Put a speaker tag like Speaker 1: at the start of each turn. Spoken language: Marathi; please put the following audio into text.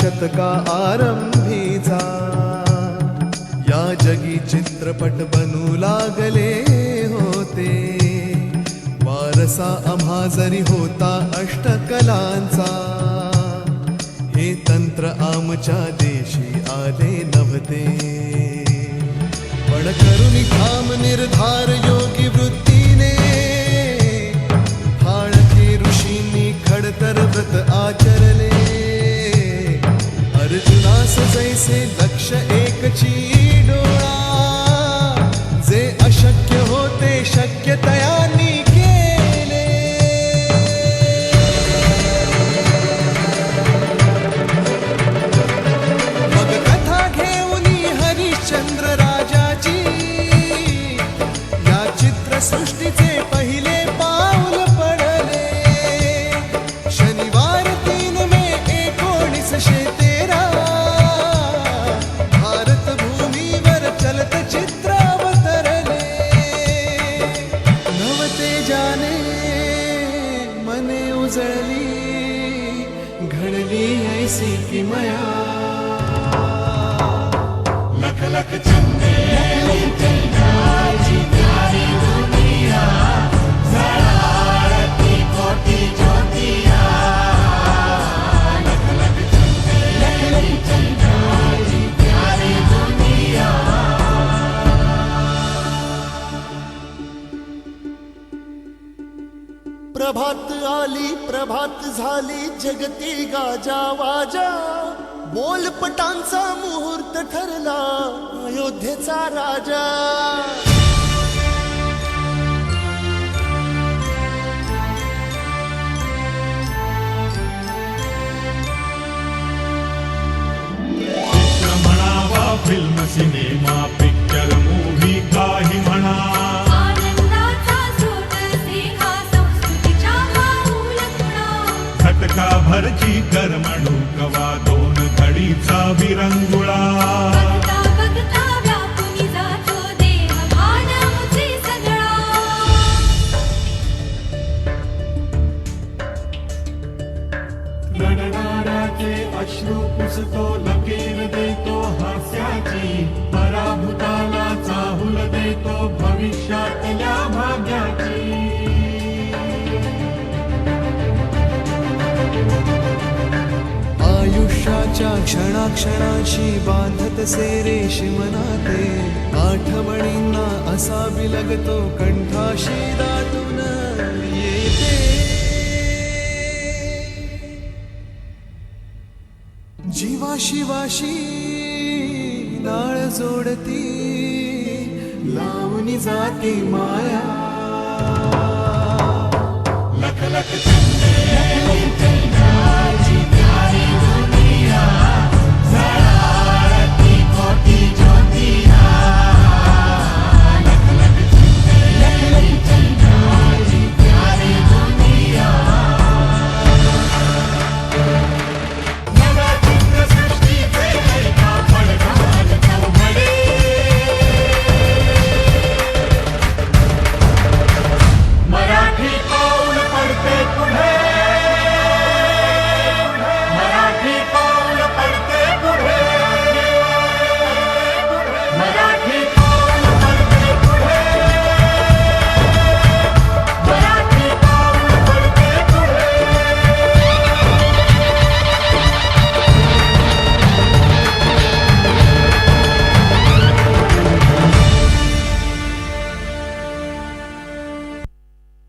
Speaker 1: शतका आरंभीचा? या जगी चित्रपट बनू लागले होते. वारसा आम्हा जरी होता अष्टकलांचा. हे तंत्र आमच्या देशी आले नव्हते. पण करुणी काम निर्धार योगी वृत्ती जैसे लक्ष एकची डोळा जे अशक्य होते शक्य तया ऐसी किमया
Speaker 2: लख लख चंदे चंद्राची
Speaker 1: प्रभात आली प्रभात झाली जगती गाजा वाजा. बोलपटांचा मुहूर्त ठरला अयोध्येचा राजा.
Speaker 2: फिल्म सिनेमा
Speaker 3: पे मुचे सगळा.
Speaker 2: रडणाऱ्याचे अश्रू पुसतो लकीर देतो हास्याची. पराभूताला चाहूल देतो भविष्यातल्या भाग्याची.
Speaker 1: आयुष्याच्या क्षणाक्षणाशी बांधत से रेशीम मनाते आठवणींना असा बिलगतो कंठाशी दाटून येते. जीवा शिवाशी नाळ जोडती लावणी जाती माया.
Speaker 2: लख लख